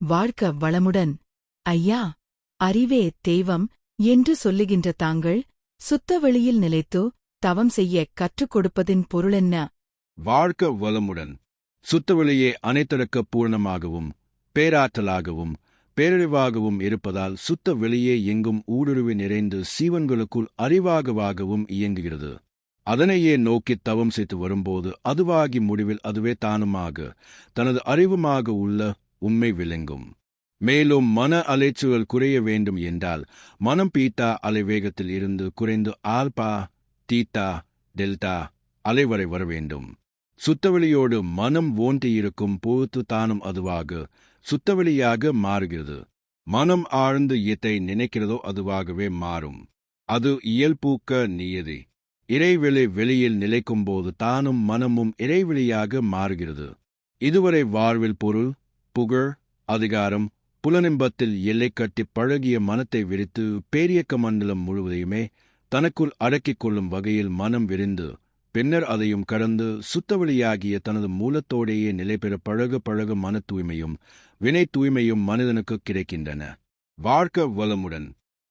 வாழ்க்க வளமுடன். ஐயா அறிவே தெய்வம் என்று சொல்லுகின்ற தாங்கள் சுத்த வெளியில் நிலைத்து தவம் செய்ய கற்றுக் கொடுப்பதின் பொருளென்ன? வாழ்க்க வளமுடன். சுத்தவெளியே அனைத்திறக்க பூர்ணமாகவும் பேராற்றலாகவும் பேரறிவாகவும் இருப்பதால் சுத்த வெளியே எங்கும் ஊடுருவி நிறைந்து சீவன்களுக்குள் அறிவாகவாகவும் இயங்குகிறது. அதனையே நோக்கித் தவம் செய்து வரும்போது அதுவாகி முடிவில் அதுவே தானுமாக தனது அறிவுமாக உள்ள உண்மை விளங்கும். மேலும் மன அலைச்சுகள் குறைய வேண்டும் என்றால் மனம் பீட்டா அலைவேகத்தில் இருந்து குறைந்து ஆல்பா தீட்டா டெல்டா அலைவரை வர வேண்டும். சுத்தவெளியோடு மனம் ஓன்றியிருக்கும் போது தானும் அதுவாக சுத்தவெளியாக மாறுகிறது. மனம் ஆழ்ந்து எதை நினைக்கிறதோ அதுவாகவே மாறும். அது இயல்பூக்க நியதி. இறைவெளி வெளியில் நிலைக்கும்போது தானும் மனமும் இறைவெளியாக மாறுகிறது. இதுவரை வாழ்வில் பொருள் புகழ் அதிகாரம் புலனிம்பத்தில் எல்லை கட்டி பழகிய மனத்தை விரித்து பேரியக்க மண்டலம் முழுவதையுமே தனக்குள் அடக்கிக் கொள்ளும் வகையில் மனம் விரிந்து பின்னர் அதையும் கடந்து சுத்தவெளியாகிய தனது மூலத்தோடேயே நிலை பெற பழக பழக மன தூய்மையும் வினை தூய்மையும் மனிதனுக்கு கிடைக்கின்றன. வாழ்க்க வளமுடன்.